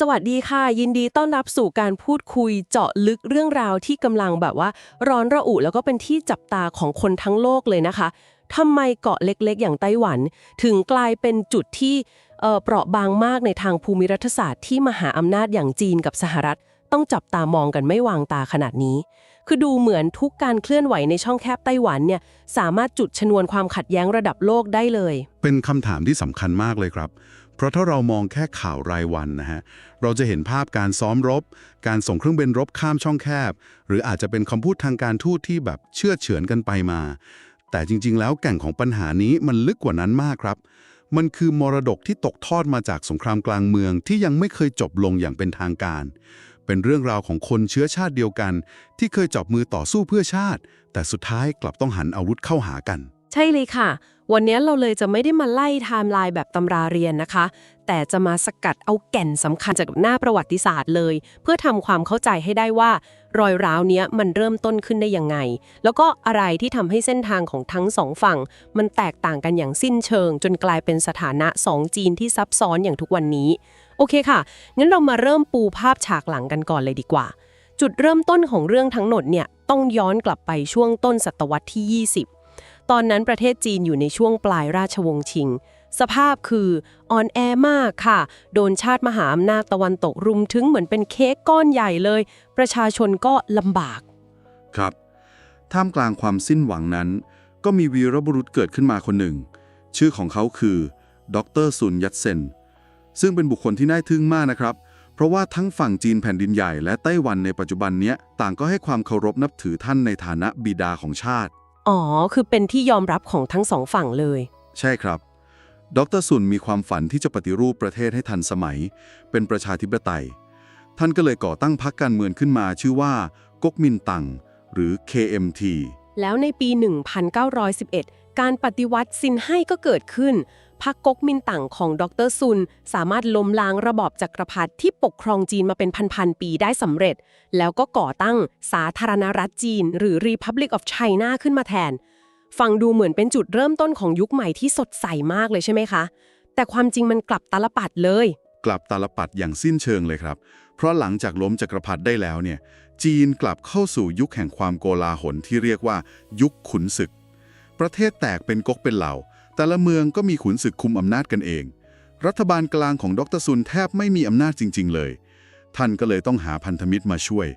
สวัสดีค่ะ ยินดีต้อนรับสู่การพูดคุยเจาะลึกเรื่องราวที่กำลังแบบว่า ร้อนระอุแล้วก็เป็นที่จับตาของคนทั้งโลกเลยนะคะทำไมเกาะเล็กๆ อย่างไต้หวัน ถึงกลายเป็นจุดที่เอ่อเปราะบางมากในทางภูมิรัฐศาสตร์ที่มหาอำนาจอย่างจีนกับสหรัฐ ต้องจับตามองกันไม่วางตาขนาดนี้ คือดูเหมือนทุกการเคลื่อนไหวในช่องแคบไต้หวันเนี่ยสามารถจุดชนวนความขัดแย้งระดับโลกได้เลย เป็นคำถามที่สำคัญมากเลยครับ เพราะถ้าเรามองแค่ข่าวรายวันนะฮะ เราจะเห็นภาพการซ้อมรบ การส่งเครื่องบินรบข้ามช่องแคบ หรืออาจจะเป็นคำพูดทางการทูตที่แบบเชื่อเฉือนกันไปมา แต่จริง ๆ แล้วแก่งของปัญหานี้มันลึกกว่านั้นมากครับ มันคือมรดกที่ตกทอดมาจากสงครามกลางเมืองที่ยังไม่เคยจบลงอย่างเป็นทางการ เป็นเรื่องราวของคนเชื้อชาติเดียวกัน ที่เคยจับมือต่อสู้เพื่อชาติ แต่สุดท้ายกลับต้องหันอาวุธเข้าหากัน ใช่เลยค่ะ วันนี้เราเลยจะไม่ได้มาไล่ไทม์ไลน์แบบตำราเรียนนะคะ แต่จะมาสกัดเอาแก่นสำคัญจากหน้าประวัติศาสตร์เลย เพื่อทำความเข้าใจให้ได้ว่า รอยร้าวเนี้ยมันเริ่มต้นขึ้นได้ยังไง แล้วก็อะไรที่ทำให้เส้นทางของทั้งสองฝั่ง มันแตกต่างกันอย่างสิ้นเชิง จนกลายเป็นสถานะสองจีนที่ซับซ้อนอย่างทุกวันนี้ โอเคค่ะ งั้นเรามาเริ่มปูภาพฉากหลังกันก่อนเลยดีกว่า จุดเริ่มต้นของเรื่องทั้งหมดเนี่ยต้องย้อนกลับไปช่วงต้นศตวรรษที่ 20 ตอนนั้นประเทศจีนอยู่ในช่วงปลายราชวงศ์ชิง สภาพคืออ่อนแอมากค่ะ โดนชาติมหาอำนาจตะวันตกรุมถึงเหมือนเป็นเค้กก้อนใหญ่เลย ประชาชนก็ลำบาก ครับ ท่ามกลางความสิ้นหวังนั้น ก็มีวีรบุรุษเกิดขึ้นมาคนหนึ่ง ชื่อของเขาคือดรซุนยัตเซนซึ่งเป็นบุคคลที่น่าทึ่งมากนะครับ เพราะว่าทั้งฝั่งจีนแผ่นดินใหญ่และไต้หวันในปัจจุบันเนี้ยต่างก็ให้ความเคารพนับถือท่านในฐานะบิดาของชาติ อ๋อ คือเป็นที่ยอมรับของทั้งสองฝั่งเลย ใช่ครับ ดรซุนมีความฝันที่จะปฏิรูปประเทศให้ทันสมัย เป็นประชาธิปไตย ท่านก็เลยก่อตั้งพรรคการเมืองขึ้นมาชื่อว่าก๊กมินตั๋งหรือ KMT แล้วในปี 1911 การปฏิวัติซินให้ก็เกิดขึ้น พรรคก๊กมินตั๋งของดรซุน สามารถล้มล้างระบอบจักรพรรดิที่ปกครองจีนมาเป็นพันๆปีได้สำเร็จ แล้วก็ก่อตั้งสาธารณรัฐจีน หรือ Republic of China ขึ้นมาแทน ฟังดูเหมือนเป็นจุดเริ่มต้นของยุคใหม่ที่สดใสมากเลยใช่ไหมคะ แต่ความจริงมันกลับตาลปัดเลย กลับตาลปัดอย่างสิ้นเชิงเลยครับ เพราะหลังจากล้มจักรพรรดิได้แล้วเนี่ย จีนกลับเข้าสู่ยุคแห่งความโกลาหลที่เรียกว่า ยุคขุนศึก ประเทศแตกเป็นก๊กเป็นเหล่า แต่ละเมืองก็มีขุนศึกคุมอำนาจกันเอง รัฐบาลกลางของดรซุนแทบไม่มีอำนาจจริง ๆ เลย ท่านก็เลยต้องหาพันธมิตรมาช่วย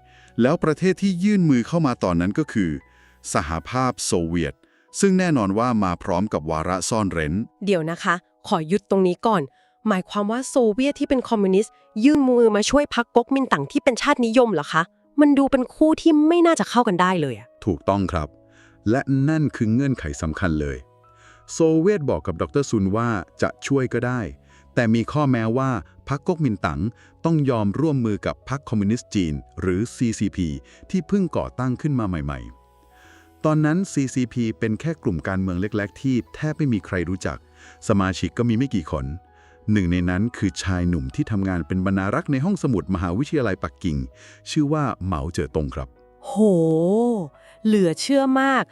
แล้วประเทศที่ยื่นมือเข้ามาตอนนั้นก็คือ สหภาพโซเวียต ซึ่งแน่นอนว่ามาพร้อมกับวาระซ่อนเร้น เดี๋ยวนะคะ ขอหยุดตรงนี้ก่อน หมายความว่าโซเวียตที่เป็นคอมมิวนิสต์ยื่นมือมาช่วยพรรคก๊กมินตั๋งที่เป็นชาตินิยมเหรอคะ มันดูเป็นคู่ที่ไม่น่าจะเข้ากันได้เลยอะถูกต้องครับ และนั่นคือเงื่อนไขสำคัญเลย โซเวียตบอกกับดรซุนว่าจะช่วยก็ได้ แต่มีข้อแม้ว่าพรรคก๊กมินตั๋งต้องยอมร่วมมือกับพรรคคอมมิวนิสต์จีน หรือ CCP ที่เพิ่งก่อตั้งขึ้นมาใหม่ ๆ ตอนนั้น CCP เป็นแค่กลุ่มการเมืองเล็ก ๆ ที่แทบไม่มีใครรู้จัก สมาชิกก็มีไม่กี่คนหนึ่งในนั้นคือชายหนุ่มที่ทำงานเป็นบรรณารักษ์ในห้องสมุดมหาวิทยาลัยปักกิ่ง ชื่อว่าเหมาเจ๋อตงครับ โห เหลือเชื่อมาก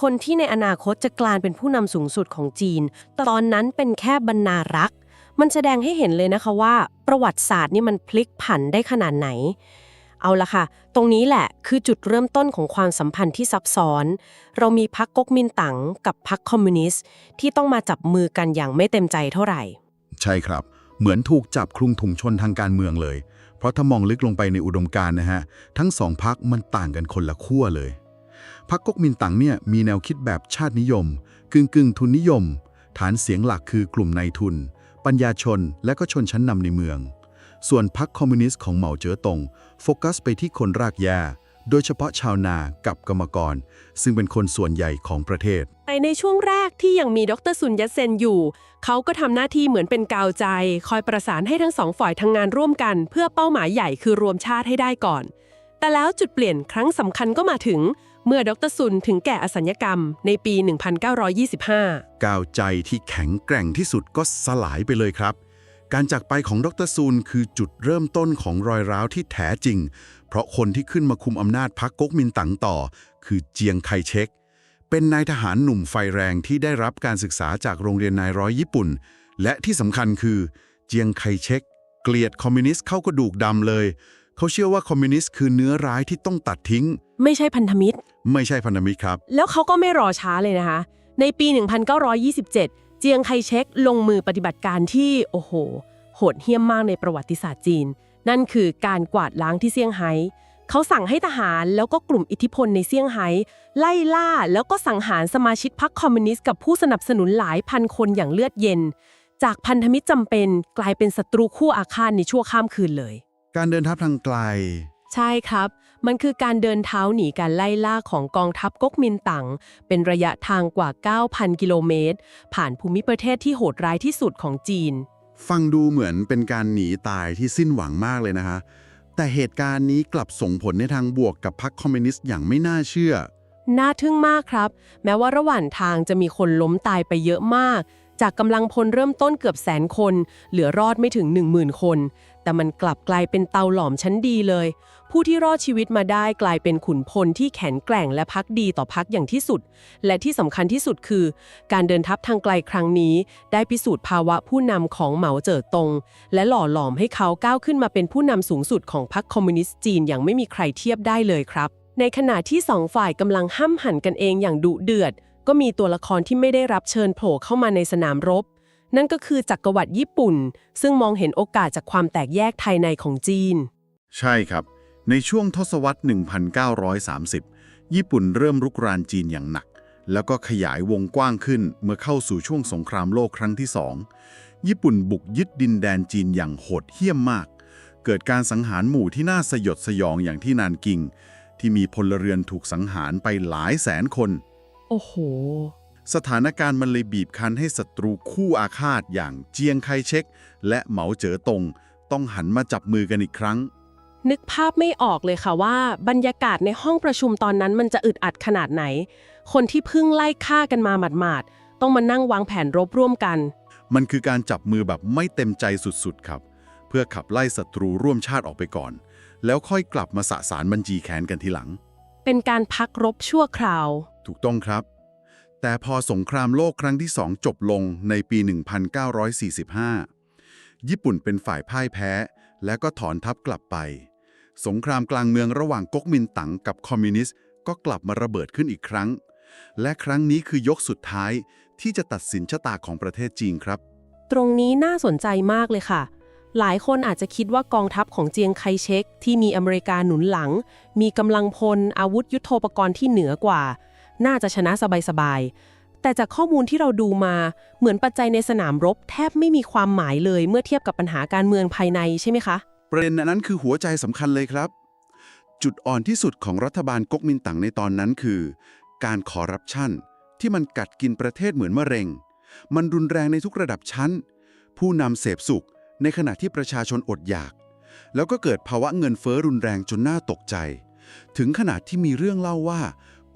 คนที่ในอนาคตจะกลายเป็นผู้นำสูงสุดของจีน ตอนนั้นเป็นแค่บรรณารักษ์ มันแสดงให้เห็นเลยนะคะว่า ประวัติศาสตร์นี่มันพลิกผันได้ขนาดไหน เอาละค่ะ ตรงนี้แหละคือจุดเริ่มต้นของความสัมพันธ์ที่ซับซ้อน เรามีพรรคก๊กมินตั๋งกับพรรคคอมมิวนิสต์ที่ต้องมาจับมือกันอย่างไม่เต็มใจเท่าไหร่ ใช่ครับ เหมือนถูกจับคลุมถุงชนทางการเมืองเลย เพราะถ้ามองลึกลงไปในอุดมการณ์นะฮะ ทั้งสองพักมันต่างกันคนละขั้วเลย พักก๊กมินตั๋งเนี่ยมีแนวคิดแบบชาตินิยม กึ่งกึ่งทุนนิยม ฐานเสียงหลักคือกลุ่มนายทุน ปัญญาชนและก็ชนชั้นนำในเมือง ส่วนพรรคคอมมิวนิสต์ของเหมาเจ๋อตง โฟกัสไปที่คนรากหญ้าโดยเฉพาะชาวนากับกรรมกร ซึ่งเป็นคนส่วนใหญ่ของประเทศ ในช่วงแรกที่ยังมีดรซุนยัตเซนอยู่ เขาก็ทำหน้าที่เหมือนเป็นกาวใจ คอยประสานให้ทั้งสองฝ่ายทำงานร่วมกัน เพื่อเป้าหมายใหญ่คือรวมชาติให้ได้ก่อน แต่แล้วจุดเปลี่ยนครั้งสำคัญก็มาถึง เมื่อดรซุนถึงแก่อสัญญกรรมในปี 1925กาวใจที่แข็งแกร่งที่สุดก็สลายไปเลยครับ การจากไปของดรซูนคือจุดเริ่มต้นของรอยร้าวที่แท้จริง เพราะคนที่ขึ้นมาคุมอำนาจพรรคก๊กมินตั๋งต่อ คือเจียงไคเชก เป็นนายทหารหนุ่มไฟแรงที่ได้รับการศึกษาจากโรงเรียนนายร้อยญี่ปุ่น และที่สำคัญคือเจียงไคเชกเกลียดคอมมิวนิสต์เข้ากระดูกดำเลย เขาเชื่อว่าคอมมิวนิสต์คือเนื้อร้ายที่ต้องตัดทิ้ง ไม่ใช่พันธมิตร ไม่ใช่พันธมิตรครับ แล้วเขาก็ไม่รอช้าเลยนะคะ ในปี 1927 เจียงไคเชกลงมือปฏิบัติการที่ โอ้โห โหดเหี้ยมมากในประวัติศาสตร์จีน นั่นคือการกวาดล้างที่เซี่ยงไฮ้เขาสั่งให้ทหารแล้วก็กลุ่มอิทธิพลในเซี่ยงไฮ้ไล่ล่าแล้วก็สังหารสมาชิกพรรคคอมมิวนิสต์กับผู้สนับสนุนหลายพันคนอย่างเลือดเย็น จากพันธมิตรจำเป็นกลายเป็นศัตรูคู่อาฆาตในชั่วข้ามคืนเลย การเดินทัพทางไกล ใช่ครับ มันคือการเดินเท้าหนีการไล่ล่าของกองทัพก๊กมินตั๋งเป็นระยะทางกว่า 9,000 กิโลเมตร ผ่านภูมิประเทศที่โหดร้ายที่สุดของจีน ฟังดูเหมือนเป็นการหนีตายที่สิ้นหวังมากเลยนะคะแต่เหตุการณ์นี้กลับส่งผลในทางบวกกับพรรคคอมมิวนิสต์อย่างไม่น่าเชื่อ น่าทึ่งมากครับ แม้ว่าระหว่างทางจะมีคนล้มตายไปเยอะมาก จากกำลังพลเริ่มต้นเกือบแสนคน เหลือรอดไม่ถึง 10,000 คน แต่มันกลับกลายเป็นเตาหลอมชั้นดีเลย ผู้ที่รอดชีวิตมาได้กลายเป็นขุนพลที่แข็งแกร่งและพักดีต่อพักอย่างที่สุด และที่สำคัญที่สุดคือ การเดินทัพทางไกลครั้งนี้ ได้พิสูจน์ภาวะผู้นำของเหมาเจ๋อตง และหล่อหลอมให้เขาก้าวขึ้นมาเป็นผู้นำสูงสุดของพรรคคอมมิวนิสต์จีนอย่างไม่มีใครเทียบได้เลยครับ ในขณะที่สองฝ่ายกำลังห้ำหั่นกันเองอย่างดุเดือดก็มีตัวละครที่ไม่ได้รับเชิญโผล่เข้ามาในสนามรบ นั่นก็คือจักรวรรดิญี่ปุ่น ซึ่งมองเห็นโอกาสจากความแตกแยกภายในของจีน ใช่ครับ ในช่วงทศวรรษ 1930 ญี่ปุ่นเริ่มรุกรานจีนอย่างหนัก แล้วก็ขยายวงกว้างขึ้นเมื่อเข้าสู่ช่วงสงครามโลกครั้งที่สองญี่ปุ่นบุกยึดดินแดนจีนอย่างโหดเหี้ยมมาก เกิดการสังหารหมู่ที่น่าสยดสยองอย่างที่นานกิง ที่มีพลเรือนถูกสังหารไปหลายแสนคน โอ้โห สถานการณ์มันเลยบีบคั้นให้ศัตรูคู่อาฆาตอย่างเจียงไคเชกและเหมาเจ๋อตง ต้องหันมาจับมือกันอีกครั้ง นึกภาพไม่ออกเลยค่ะว่า บรรยากาศในห้องประชุมตอนนั้นมันจะอึดอัดขนาดไหน คนที่เพิ่งไล่ฆ่ากันมาหมาดๆต้องมานั่งวางแผนรบร่วมกัน มันคือการจับมือแบบไม่เต็มใจสุดๆครับ เพื่อขับไล่ศัตรูร่วมชาติออกไปก่อน แล้วค่อยกลับมาสะสารบัญจีแค้นกันทีหลัง เป็นการพักรบชั่วคราว ถูกต้องครับ แต่พอสงครามโลกครั้งที่สองจบลงในปี 1945 ญี่ปุ่นเป็นฝ่ายพ่ายแพ้ และก็ถอนทัพกลับไป สงครามกลางเมืองระหว่างก๊กมินตั๋งกับคอมมิวนิสต์ก็กลับมาระเบิดขึ้นอีกครั้ง และครั้งนี้คือยกสุดท้ายที่จะตัดสินชะตาของประเทศจีนครับ ตรงนี้น่าสนใจมากเลยค่ะ หลายคนอาจจะคิดว่ากองทัพของเจียงไคเชกที่มีอเมริกาหนุนหลัง มีกำลังพลอาวุธยุโทโธปกรณ์ที่เหนือกว่า น่าจะชนะสบายๆ แต่จากข้อมูลที่เราดูมาเหมือนปัจจัยในสนามรบ แทบไม่มีความหมายเลยเมื่อเทียบกับปัญหาการเมืองภายในใช่ไหมคะ ประเด็นนนั้นคือหัวใจสำคัญเลยครับ จุดอ่อนที่สุดของรัฐบาลก๊กมินตั๋งในตอนนั้นคือ การคอร์รัปชันที่มันกัดกินประเทศเหมือนมะเร็ง มันรุนแรงในทุกระดับชั้น ผู้นำเสพสุข ในขณะที่ประชาชนอดอยาก แล้วก็เกิดภาวะเงินเฟ้อรุนแรงจนน่าตกใจ ถึงขนาดที่มีเรื่องเล่าว่า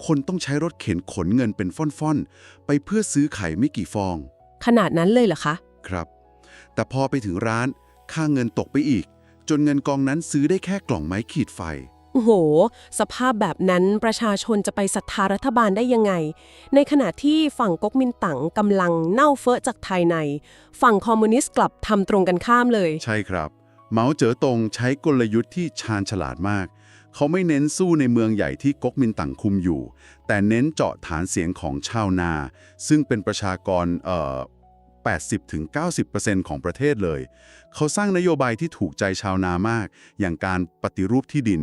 คนต้องใช้รถเข็นขนเงินเป็นฟ่อนๆ ไปเพื่อซื้อไข่ไม่กี่ฟอง ขนาดนั้นเลยเหรอคะ ครับ แต่พอไปถึงร้าน ค่าเงินตกไปอีก จนเงินกองนั้นซื้อได้แค่กล่องไม้ขีดไฟ โอ้โห สภาพแบบนั้นประชาชนจะไปศรัทธารัฐบาลได้ยังไง ในขณะที่ฝั่งก๊กมินตั๋งกำลังเน่าเฟอะจากภายใน ฝั่งคอมมิวนิสต์กลับทำตรงกันข้ามเลย ใช่ครับ เหมาเจ๋อตงใช้กลยุทธ์ที่ชาญฉลาดมาก เขาไม่เน้นสู้ในเมืองใหญ่ที่ก๊กมินตั๋งคุมอยู่ แต่เน้นเจาะฐานเสียงของชาวนา ซึ่งเป็นประชากรเอ่อ 80-90%ของประเทศเลย เขาสร้างนโยบายที่ถูกใจชาวนามาก อย่างการปฏิรูปที่ดิน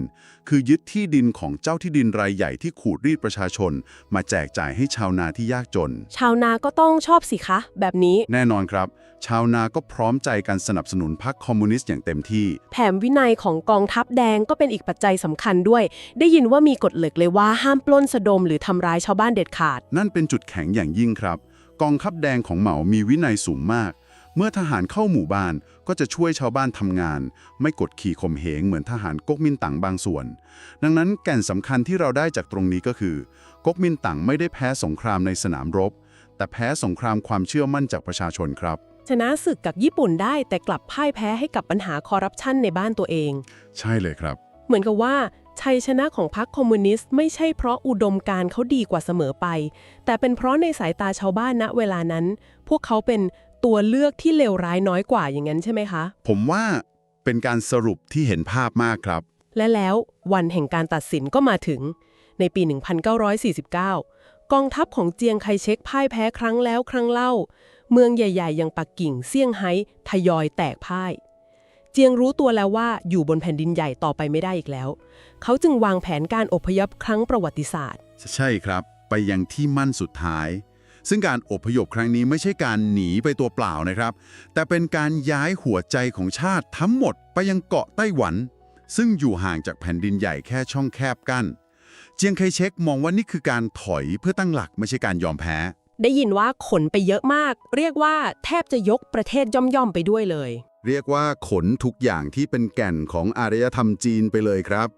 คือยึดที่ดินของเจ้าที่ดินรายใหญ่ที่ขูดรีดประชาชน มาแจกจ่ายให้ชาวนาที่ยากจน ชาวนาก็ต้องชอบสิคะ แบบนี้ แน่นอนครับ ชาวนาก็พร้อมใจกันสนับสนุนพรรคคอมมิวนิสต์อย่างเต็มที่แถมวินัยของกองทัพแดงก็เป็นอีกปัจจัยสำคัญด้วย ได้ยินว่ามีกฎเหล็กเลยว่าห้ามปล้นสะดมหรือทำร้ายชาวบ้านเด็ดขาด นั่นเป็นจุดแข็งอย่างยิ่งครับ กองทัพแดงของเหมามีวินัยสูงมาก เมื่อทหารเข้าหมู่บ้านก็จะช่วยชาวบ้านทำงาน ไม่กดขี่ข่มเหงเหมือนทหารก๊กมินตั๋งบางส่วน ดังนั้นแก่นสำคัญที่เราได้จากตรงนี้ก็คือก๊กมินตั๋งไม่ได้แพ้สงครามในสนามรบ แต่แพ้สงครามความเชื่อมั่นจากประชาชนครับ ชนะศึกกับญี่ปุ่นได้แต่กลับพ่ายแพ้ให้กับปัญหาคอร์รัปชันในบ้านตัวเอง ใช่เลยครับ เหมือนกับว่า ชัยชนะของพรรคคอมมิวนิสต์ไม่ใช่เพราะอุดมการณ์เขาดีกว่าเสมอไป แต่เป็นเพราะในสายตาชาวบ้านณเวลานั้น พวกเขาเป็นตัวเลือกที่เลวร้ายน้อยกว่าอย่างนั้นใช่ไหมคะ ผมว่าเป็นการสรุปที่เห็นภาพมากครับ และแล้ววันแห่งการตัดสินก็มาถึง ในปี 1949 กองทัพของเจียงไคเชกพ่ายแพ้ครั้งแล้วครั้งเล่า เมืองใหญ่ ๆ อย่างปักกิ่งเซี่ยงไฮ้ทยอยแตกพ่าย เจียงรู้ตัวแล้วว่าอยู่บนแผ่นดินใหญ่ต่อไปไม่ได้อีกแล้ว เขาจึงวางแผนการอพยพครั้งประวัติศาสตร์ ใช่ครับ ไปยังที่มั่นสุดท้าย ซึ่งการอพยพครั้งนี้ไม่ใช่การหนีไปตัวเปล่านะครับ แต่เป็นการย้ายหัวใจของชาติทั้งหมดไปยังเกาะไต้หวัน ซึ่งอยู่ห่างจากแผ่นดินใหญ่แค่ช่องแคบกั้น เจียงไคเชกมองว่านี่คือการถอยเพื่อตั้งหลักไม่ใช่การยอมแพ้ได้ยินว่าขนไปเยอะมาก เรียกว่าแทบจะยกประเทศย่อมๆไปด้วยเลย เรียกว่าขนทุกอย่างที่เป็นแก่นของอารยธรรมจีนไปเลยครับ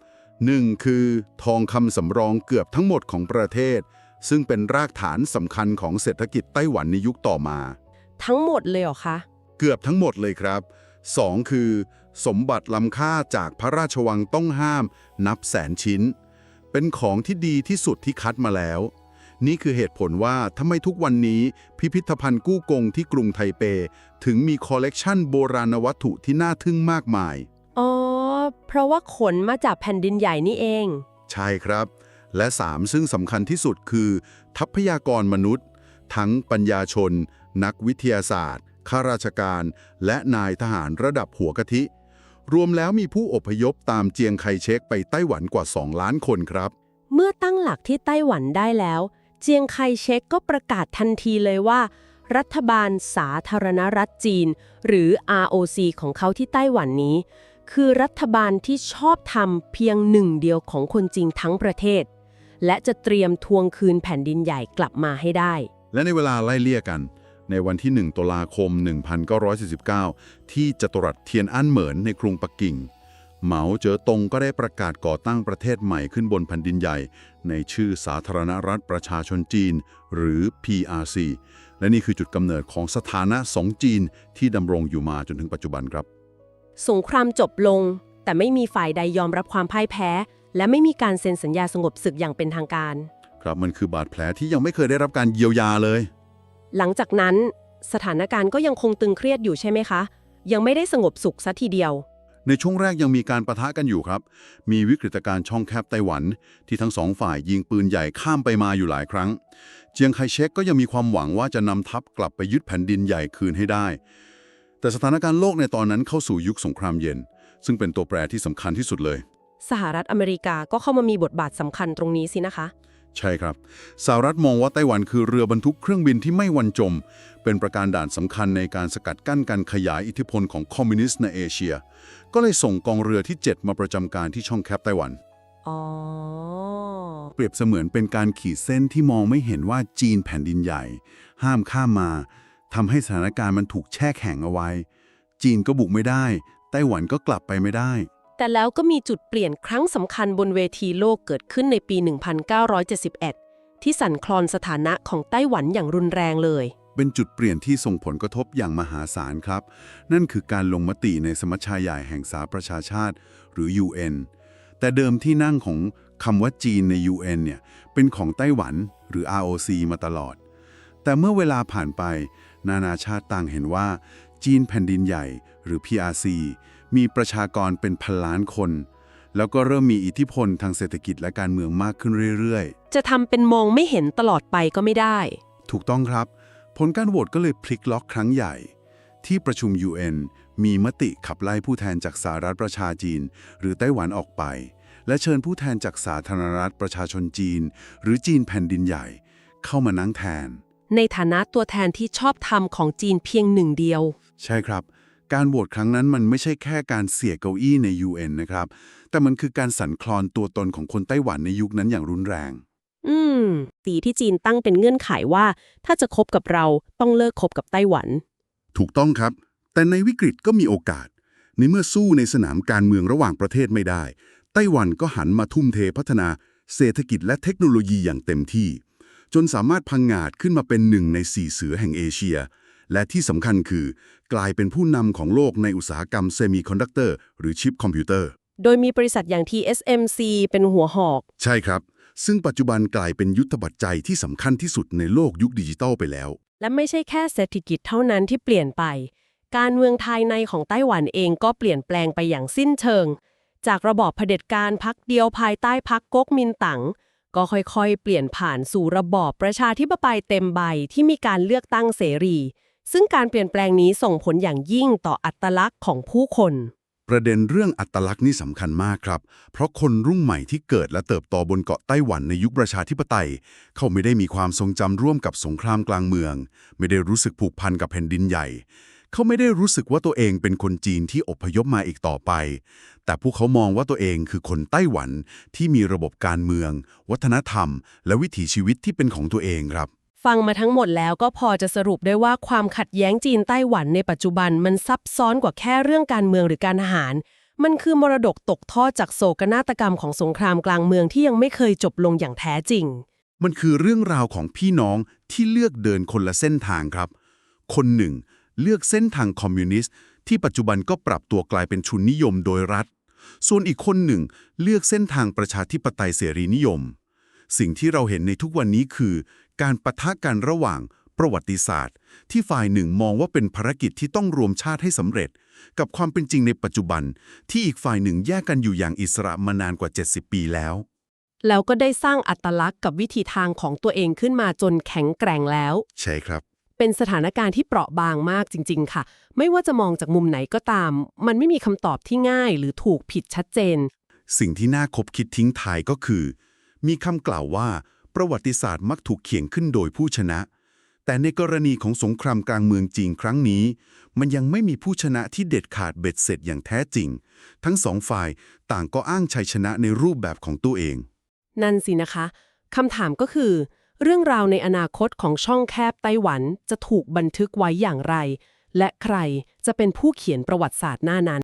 หนึ่งคือทองคำสำรองเกือบทั้งหมดของประเทศ ซึ่งเป็นรากฐานสำคัญของเศรษฐกิจไต้หวันในยุคต่อมา ทั้งหมดเลยเหรอคะ เกือบทั้งหมดเลยครับ 2. คือ สมบัติล้ำค่าจากพระราชวังต้องห้าม นับแสนชิ้น เป็นของที่ดีที่สุดที่คัดมาแล้ว นี่คือเหตุผลว่าทำไมทุกวันนี้พิพิธภัณฑ์กู้กงที่กรุงไทเป ถึงมีคอลเลกชันโบราณวัตถุที่น่าทึ่งมากมาย อ๋อ เพราะว่าขนมาจากแผ่นดินใหญ่นี่เอง ใช่ครับ และ 3 ซึ่งสำคัญที่สุดคือ ทรัพยากรมนุษย์ ทั้งปัญญาชน นักวิทยาศาสตร์ข้าราชการ และนายทหารระดับหัวกะทิ รวมแล้วมีผู้อพยพตามเจียงไคเชกไปไต้หวันกว่า 2 ล้านคนครับ เมื่อตั้งหลักที่ไต้หวันได้แล้ว เจียงไคเชกก็ประกาศทันทีเลยว่า รัฐบาลสาธารณรัฐจีน หรือ ROC ของเขาที่ไต้หวันนี้ คือรัฐบาลที่ชอบทำเพียงหนึ่งเดียวของคนจีนทั้งประเทศ และจะเตรียมทวงคืนแผ่นดินใหญ่กลับมาให้ได้ และในเวลาไล่เลี่ยกัน ในวันที่ 1ตุลาคม 1949 ที่จตุรัสเทียนอั้นเหมินในกรุงปักกิ่ง เหมาเจ๋อตงก็ได้ประกาศก่อตั้งประเทศใหม่ขึ้นบนแผ่นดินใหญ่ ในชื่อสาธารณรัฐประชาชนจีน หรือ PRC และนี่คือจุดกำเนิดของสถานะสองจีนที่ดำรงอยู่มาจนถึงปัจจุบันครับ สงครามจบลง แต่ไม่มีฝ่ายใดยอมรับความพ่ายแพ้ และไม่มีการเซ็นสัญญาสงบศึกอย่างเป็นทางการ ครับมันคือบาดแผลที่ยังไม่เคยได้รับการเยียวยาเลย หลังจากนั้น สถานการณ์ก็ยังคงตึงเครียดอยู่ใช่ไหมคะ ยังไม่ได้สงบสุขซะทีเดียว ในช่วงแรกยังมีการประทะกันอยู่ครับ มีวิกฤตการณ์ช่องแคบไต้หวัน ที่ทั้งสองฝ่ายยิงปืนใหญ่ข้ามไปมาอยู่หลายครั้ง เจียงไคเชกก็ยังมีความหวังว่าจะนำทัพกลับไปยึดแผ่นดินใหญ่คืนให้ได้ แต่สถานการณ์โลกในตอนนั้นเข้าสู่ยุคสงครามเย็น ซึ่งเป็นตัวแปรที่สำคัญที่สุดเลย สหรัฐอเมริกาก็เข้ามามีบทบาทสำคัญตรงนี้สินะคะ ใช่ครับสหรัฐมองว่าไต้หวันคือเรือบรรทุกเครื่องบินที่ไม่วันจม เป็นประการด่านสำคัญในการสกัดกั้นการขยายอิทธิพลของคอมมิวนิสต์ในเอเชีย ก็เลยส่งกองเรือที่ 7 มาประจำการที่ช่องแคบไต้หวัน อ๋อ เปรียบเสมือนเป็นการขีดเส้นที่มองไม่เห็นว่าจีนแผ่นดินใหญ่ ห้ามข้ามมาทำให้สถานการณ์มันถูกแช่แข็งเอาไว้ จีนก็บุกไม่ได้ ไต้หวันก็กลับไปไม่ได้ แต่แล้วก็มีจุดเปลี่ยนครั้งสำคัญบนเวทีโลกเกิดขึ้นในปี 1971 ที่สั่นคลอนสถานะของไต้หวันอย่างรุนแรงเลย เป็นจุดเปลี่ยนที่ส่งผลกระทบอย่างมหาศาลครับ นั่นคือการลงมติในสมัชชาใหญ่แห่งสหประชาชาติ หรือ UN แต่เดิมที่นั่งของคำว่าจีนใน UN เนี่ยเป็นของไต้หวันหรือ ROC มาตลอด แต่เมื่อเวลาผ่านไป นานาชาติต่างเห็นว่า จีนแผ่นดินใหญ่หรือ PRC มีประชากรเป็นพันล้านคน แล้วก็เริ่มมีอิทธิพลทางเศรษฐกิจและการเมืองมากขึ้นเรื่อยๆจะทำเป็นมองไม่เห็นตลอดไปก็ไม่ได้ถูกต้องครับ ผลการโหวตก็เลยพลิกล็อกครั้งใหญ่ ที่ประชุม UN มีมติขับไล่ผู้แทนจากสหรัฐประชาจีน หรือไต้หวันออกไป และเชิญผู้แทนจากสาธารณรัฐประชาชนจีน หรือจีนแผ่นดินใหญ่ เข้ามานั่งแทน ในฐานะตัวแทนที่ชอบธรรมของจีนเพียงหนึ่งเดียว ใช่ครับ การโหวตครั้งนั้นมันไม่ใช่แค่การเสียเก้าอี้ใน UN นะครับ แต่มันคือการสั่นคลอนตัวตนของคนไต้หวันในยุคนั้นอย่างรุนแรง อืมตีที่จีนตั้งเป็นเงื่อนไขว่า ถ้าจะคบกับเราต้องเลิกคบกับไต้หวัน ถูกต้องครับ แต่ในวิกฤตก็มีโอกาส ในเมื่อสู้ในสนามการเมืองระหว่างประเทศไม่ได้ ไต้หวันก็หันมาทุ่มเทพัฒนาเศรษฐกิจและเทคโนโลยีอย่างเต็มที่ จนสามารถพังงาดขึ้นมาเป็นหนึ่งในสี่เสือแห่งเอเชีย และที่สำคัญคือ กลายเป็นผู้นำของโลกในอุตสาหกรรมเซมิคอนดักเตอร์หรือชิปคอมพิวเตอร์ โดยมีบริษัทอย่าง TSMC เป็นหัวหอก ใช่ครับ ซึ่งปัจจุบันกลายเป็นยุทธปัจจัยที่สำคัญที่สุดในโลกยุคดิจิทัลไปแล้ว และไม่ใช่แค่เศรษฐกิจเท่านั้นที่เปลี่ยนไป การเมืองภายในของไต้หวันเองก็เปลี่ยนแปลงไปอย่างสิ้นเชิง จากระบอบเผด็จการพักเดียวภายใต้พักก๊กมินตั๋งก็ค่อยๆ เปลี่ยนผ่านสู่ระบอบประชาธิปไตยเต็มใบที่มีการเลือกตั้งเสรี ซึ่งการเปลี่ยนแปลงนี้ส่งผลอย่างยิ่งต่ออัตลักษณ์ของผู้คน ประเด็นเรื่องอัตลักษณ์นี่สำคัญมากครับ เพราะคนรุ่นใหม่ที่เกิดและเติบโตบนเกาะไต้หวันในยุคประชาธิปไตย เขาไม่ได้มีความทรงจำร่วมกับสงครามกลางเมือง ไม่ได้รู้สึกผูกพันกับแผ่นดินใหญ่ เขาไม่ได้รู้สึกว่าตัวเองเป็นคนจีนที่อพยพมาอีกต่อไป แต่พวกเขามองว่าตัวเองคือคนไต้หวันที่มีระบบการเมือง วัฒนธรรม และวิถีชีวิตที่เป็นของตัวเองครับ ฟังมาทั้งหมดแล้วก็พอจะสรุปได้ว่าความขัดแย้งจีนไต้หวันในปัจจุบันมันซับซ้อนกว่าแค่เรื่องการเมืองหรือการทหาร มันคือมรดกตกทอดจากโศกนาฏกรรมของสงครามกลางเมืองที่ยังไม่เคยจบลงอย่างแท้จริง มันคือเรื่องราวของพี่น้องที่เลือกเดินคนละเส้นทางครับ คนหนึ่ง เลือกเส้นทางคอมมิวนิสต์ที่ปัจจุบันก็ปรับตัวกลายเป็นชุนนิยมโดยรัฐ ส่วนอีกคนหนึ่ง เลือกเส้นทางประชาธิปไตยเสรีนิยม สิ่งที่เราเห็นในทุกวันนี้คือ การปะทะกันระหว่างประวัติศาสตร์ ที่ฝ่ายหนึ่งมองว่าเป็นภารกิจที่ต้องรวมชาติให้สำเร็จ กับความเป็นจริงในปัจจุบัน ที่อีกฝ่ายหนึ่งแยกกันอยู่อย่างอิสระมานานกว่า 70 ปีแล้ว แล้วก็ได้สร้างอัตลักษณ์กับวิธีทางของตัวเองขึ้นมาจนแข็งแกร่งแล้ว ใช่ครับ เป็นสถานการณ์ที่เปราะบางมากจริง ๆ ค่ะ ไม่ว่าจะมองจากมุมไหนก็ตาม มันไม่มีคำตอบที่ง่ายหรือถูกผิดชัดเจน สิ่งที่น่าคบคิดทิ้งท้ายก็คือ มีคำกล่าวว่า ประวัติศาสตร์มักถูกเขียนขึ้นโดยผู้ชนะ แต่ในกรณีของสงครามกลางเมืองจีนครั้งนี้ มันยังไม่มีผู้ชนะที่เด็ดขาดเบ็ดเสร็จอย่างแท้จริง ทั้งสองฝ่ายต่างก็อ้างชัยชนะในรูปแบบของตัวเอง นั่นสินะคะคำถามก็คือ เรื่องราวในอนาคตของช่องแคบไต้หวันจะถูกบันทึกไว้อย่างไร และใครจะเป็นผู้เขียนประวัติศาสตร์หน้านั้น